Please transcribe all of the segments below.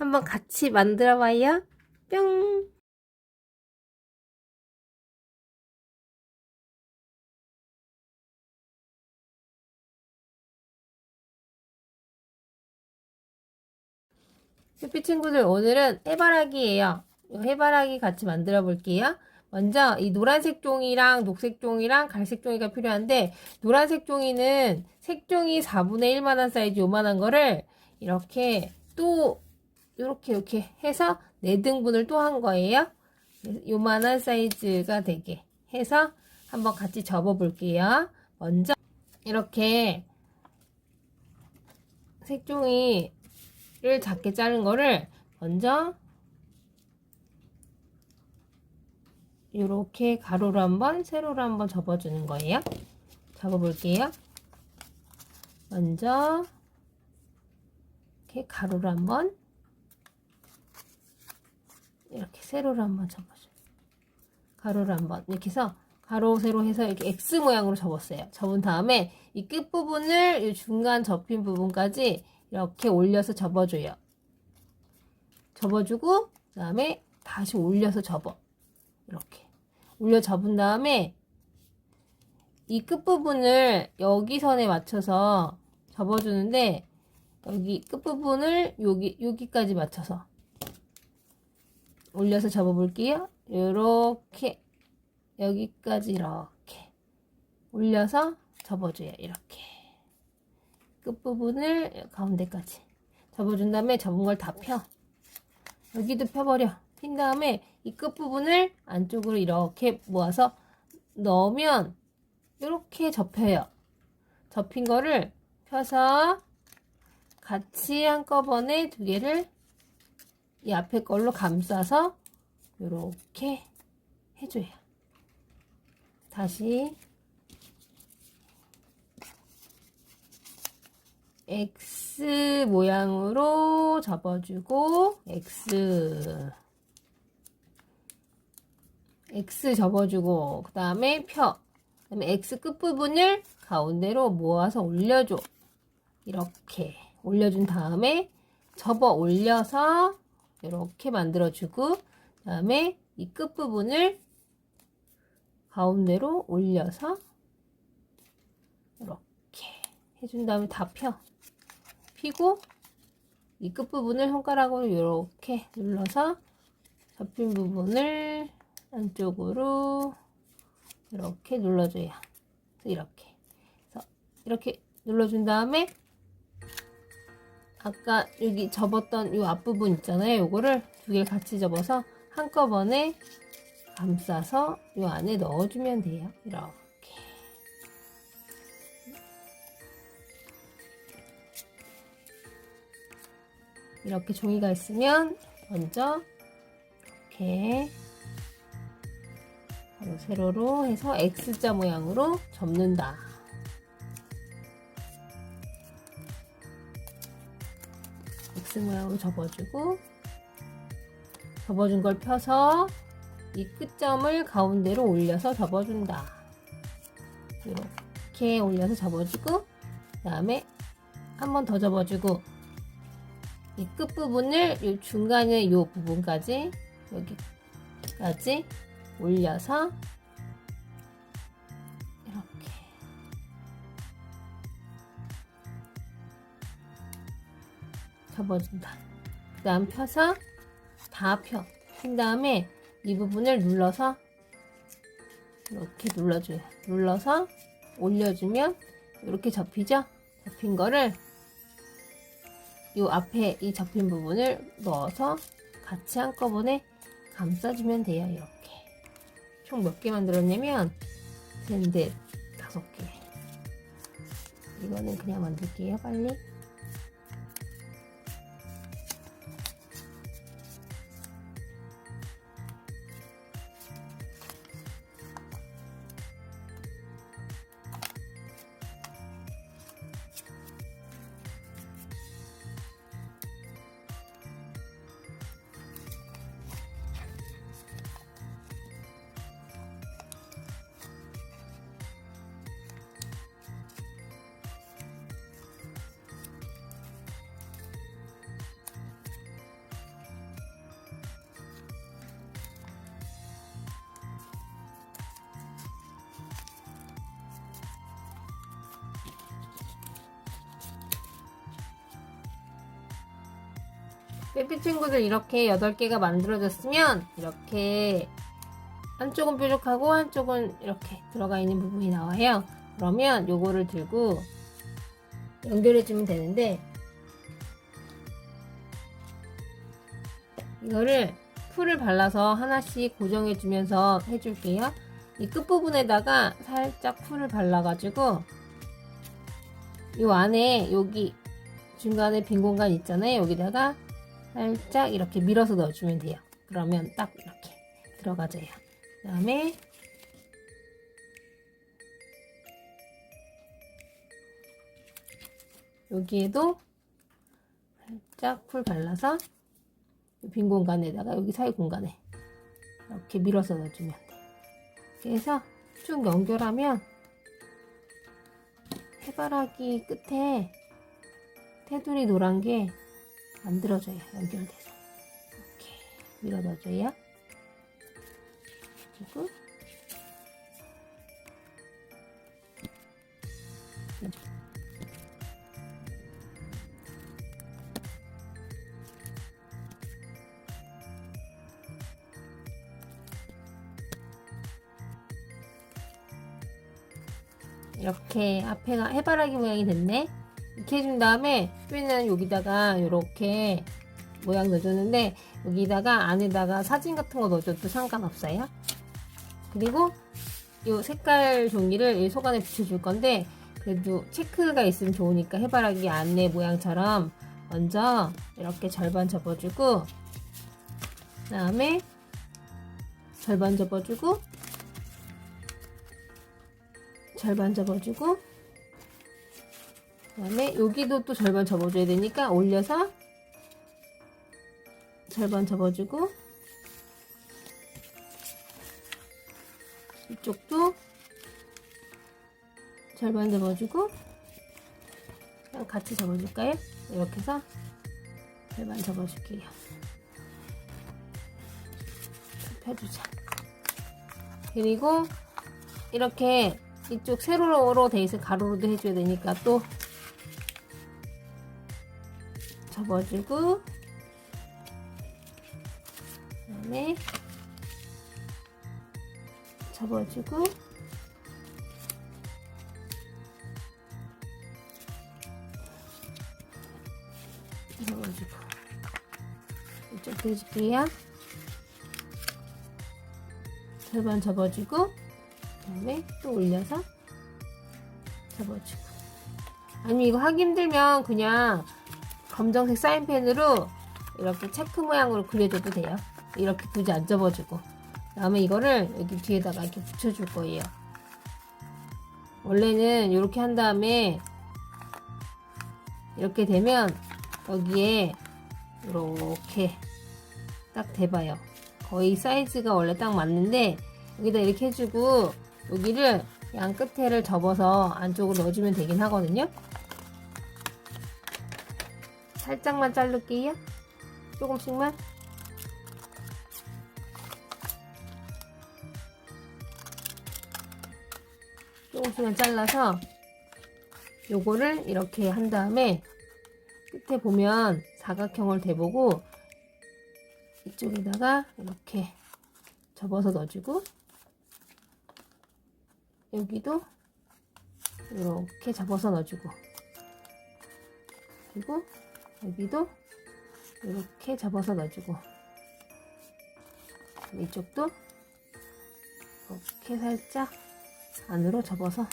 한번 같이 만들어 봐요. 뿅! 해피 친구들 오늘은 해바라기예요. 이 해바라기 같이 만들어 볼게요. 먼저 이 노란색 종이랑 녹색 종이랑 갈색 종이가 필요한데 노란색 종이는 색종이 4분의 1만한 사이즈 요만한 거를 이렇게 또 이렇게 이렇게 해서 4등분을 또 한 거예요. 요만한 사이즈가 되게 해서 한번 같이 접어 볼게요. 먼저 이렇게 색종이를 작게 자른 거를 먼저 이렇게 가로로 한번 세로로 한번 접어주는 거예요. 접어볼게요. 먼저 이렇게 가로로 한번 이렇게 세로로 한번 접어줘. 가로로 한번 이렇게 해서 가로 세로 해서 이렇게 X 모양으로 접었어요. 접은 다음에 이 끝 부분을 이 중간 접힌 부분까지 이렇게 올려서 접어줘요. 접어주고 그 다음에 다시 올려서 접어. 이렇게 올려 접은 다음에 이 끝부분을 여기 선에 맞춰서 접어주는데 여기 끝부분을 여기 여기까지 맞춰서 올려서 접어볼게요. 이렇게 여기까지 이렇게 올려서 접어줘요. 이렇게 끝부분을 가운데까지 접어준 다음에 접은 걸 다 펴. 여기도 펴버려. 핀 다음에 이 끝부분을 안쪽으로 이렇게 모아서 넣으면 이렇게 접혀요. 접힌 거를 펴서 같이 한꺼번에 두 개를 이 앞에 걸로 감싸서 이렇게 해줘요. 다시 X 모양으로 접어주고 X X 접어주고 그 다음에 펴. 그 다음에 X 끝부분을 가운데로 모아서 올려줘. 이렇게 올려준 다음에 접어 올려서 이렇게 만들어주고 그 다음에 이 끝부분을 가운데로 올려서 이렇게 해준 다음에 다 펴. 피고 이 끝부분을 손가락으로 이렇게 눌러서 접힌 부분을 안쪽으로 이렇게 눌러줘요. 이렇게. 이렇게 눌러준 다음에 아까 여기 접었던 이 앞부분 있잖아요. 요거를 두 개 같이 접어서 한꺼번에 감싸서 이 안에 넣어주면 돼요. 이렇게. 이렇게 종이가 있으면 먼저 이렇게 바로 세로로 해서 X자 모양으로 접는다. 모양으로 접어주고 접어준 걸 펴서 이 끝점을 가운데로 올려서 접어준다. 이렇게 올려서 접어주고 그 다음에 한 번 더 접어주고 이 끝부분을 이 중간에 이 부분까지 여기까지 올려서 접어준다. 그 다음 펴서 다 펴. 핀 다음에 이 부분을 눌러서 이렇게 눌러줘요. 눌러서 올려주면 이렇게 접히죠? 접힌 거를 이 앞에 이 접힌 부분을 넣어서 같이 한꺼번에 감싸주면 돼요. 이렇게. 총 몇 개 만들었냐면 셋, 넷, 다섯 개. 이거는 그냥 만들게요. 빨리. 빼빼 친구들 이렇게 8개가 만들어졌으면 이렇게 한쪽은 뾰족하고 한쪽은 이렇게 들어가 있는 부분이 나와요. 그러면 요거를 들고 연결해주면 되는데 이거를 풀을 발라서 하나씩 고정해주면서 해줄게요. 이 끝부분에다가 살짝 풀을 발라가지고 이 안에 여기 중간에 빈 공간 있잖아요. 여기다가 살짝 이렇게 밀어서 넣어주면 돼요. 그러면 딱 이렇게 들어가져요. 그 다음에 여기에도 살짝 풀 발라서 이빈 공간에다가 여기 사이 공간에 이렇게 밀어서 넣어주면 돼. 해서 쭉 연결하면 해바라기 끝에 테두리 노란 게 만들어져요. 연결돼서 이렇게 밀어 넣어줘요. 그리고 이렇게 앞에가 해바라기 모양이 됐네. 이렇게 해준 다음에 뼈는 여기다가 이렇게 모양 넣어줬는데 여기다가 안에다가 사진 같은 거 넣어줘도 상관없어요. 그리고 이 색깔 종이를 이 속안에 붙여줄 건데 그래도 체크가 있으면 좋으니까 해바라기 안에 모양처럼 먼저 이렇게 절반 접어주고 그 다음에 절반 접어주고 절반 접어주고 그다음에 여기도 또 절반 접어줘야 되니까 올려서 절반 접어주고 이쪽도 절반 접어주고 같이 접어줄까요? 이렇게 해서 절반 접어줄게요. 펴주자. 그리고 이렇게 이쪽 세로로 돼 있을 가로로도 해줘야 되니까 또 접어주고 그다음에 접어주고 접어주고. 이쪽도 해줄게요. 절반 접어주고 그다음에 또 올려서 접어주고. 아니면 이거 하기 힘들면 그냥 검정색 사인펜으로 이렇게 체크 모양으로 그려줘도 돼요. 이렇게 굳이 안 접어주고. 그다음에 이거를 여기 뒤에다가 이렇게 붙여줄 거예요. 원래는 이렇게 한 다음에 이렇게 되면 여기에 이렇게 딱 대봐요. 거의 사이즈가 원래 딱 맞는데 여기다 이렇게 해주고 여기를 양 끝에를 접어서 안쪽으로 넣어주면 되긴 하거든요. 살짝만 자를게요. 조금씩만. 조금씩만 잘라서 요거를 이렇게 한 다음에 끝에 보면 사각형을 대보고 이쪽에다가 이렇게 접어서 넣어주고 여기도 이렇게 접어서 넣어주고 그리고 여기도 이렇게 접어서 넣어주고 이쪽도 이렇게 살짝 안으로 접어서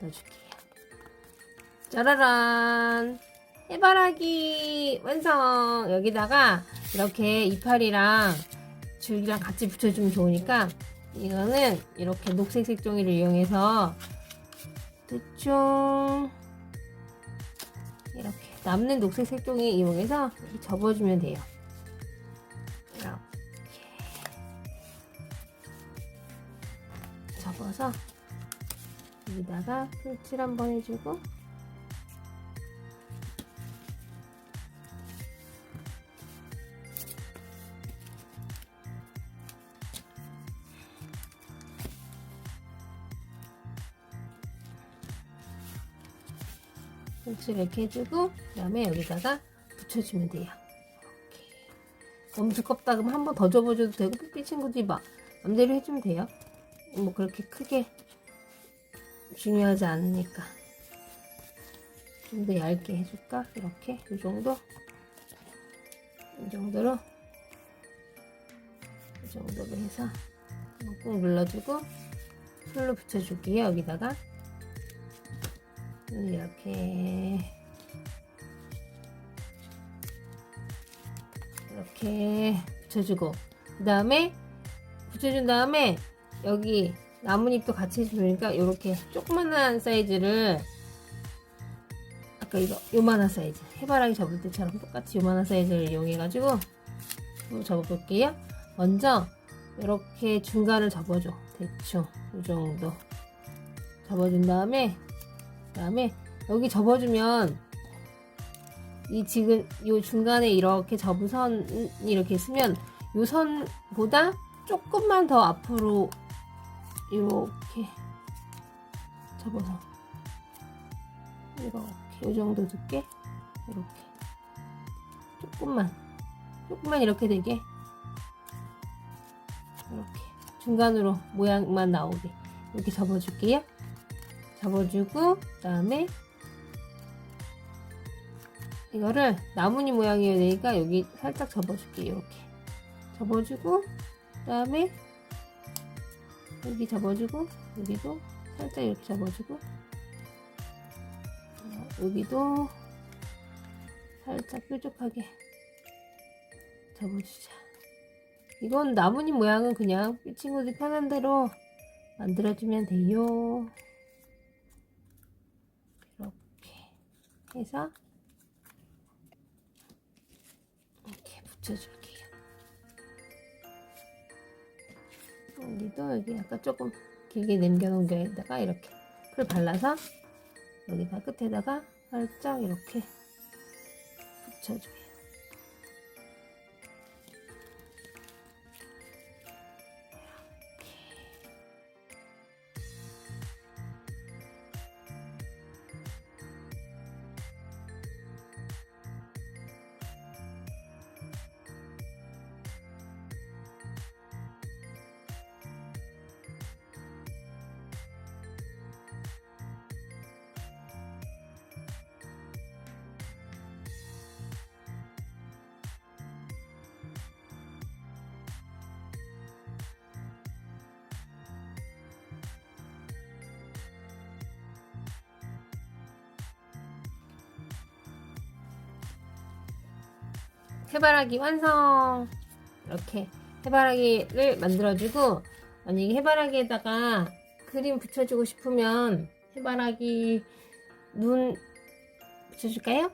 넣어줄게요. 짜라란 해바라기 완성 여기다가 이렇게 이파리랑 줄기랑 같이 붙여주면 좋으니까 이거는 이렇게 녹색 색종이를 이용해서 대충 이렇게 남는 녹색 색종이 이용해서 접어주면 돼요. 이렇게 접어서 여기다가 풀칠 한번 해주고 풀칠 이렇게 해주고 그 다음에 여기다가 붙여주면 돼요. 이렇게 너무 두껍다 그러면 한 번 더 접어줘도 되고 삐삐 친구들이 막 맘대로 해주면 돼요. 뭐 그렇게 크게 중요하지 않으니까 좀 더 얇게 해줄까? 이렇게 이 정도 이 정도로 이 정도로 해서 꾹 눌러주고 풀로 붙여줄게요 여기다가 이렇게. 이렇게 붙여주고 그 다음에 붙여준 다음에 여기 나뭇잎도 같이 해주니까 이렇게 조그만한 사이즈를 아까 이거 요만한 사이즈 해바라기 접을 때처럼 똑같이 요만한 사이즈를 이용해 가지고 한번 접어볼게요. 먼저 이렇게 중간을 접어줘. 대충 이 정도. 접어준 다음에 그 다음에 여기 접어주면 이 지금 요 중간에 이렇게 접은 선 이렇게 있으면 요 선보다 조금만 더 앞으로 이렇게 접어서 이렇게 요 정도 두께 이렇게 조금만 조금만 이렇게 되게 이렇게 중간으로 모양만 나오게 이렇게 접어줄게요. 접어주고 그 다음에 이거를 나뭇잎 모양이어야 되니까 여기 살짝 접어줄게요. 이렇게 접어주고 그 다음에 여기 접어주고 여기도 살짝 이렇게 접어주고 어, 여기도 살짝 뾰족하게 접어주자. 이건 나뭇잎 모양은 그냥 이 친구들 편한 대로 만들어주면 돼요. 이렇게 해서 이렇게 붙여줄게요. 여기도 여기 약간 조금 길게 남겨놓은 데다가 이렇게 풀 발라서 여기다 끝에다가 살짝 이렇게 붙여줘요. 해바라기 완성! 이렇게 해바라기를 만들어주고 만약에 해바라기에다가 그림 붙여주고 싶으면 해바라기 눈 붙여줄까요?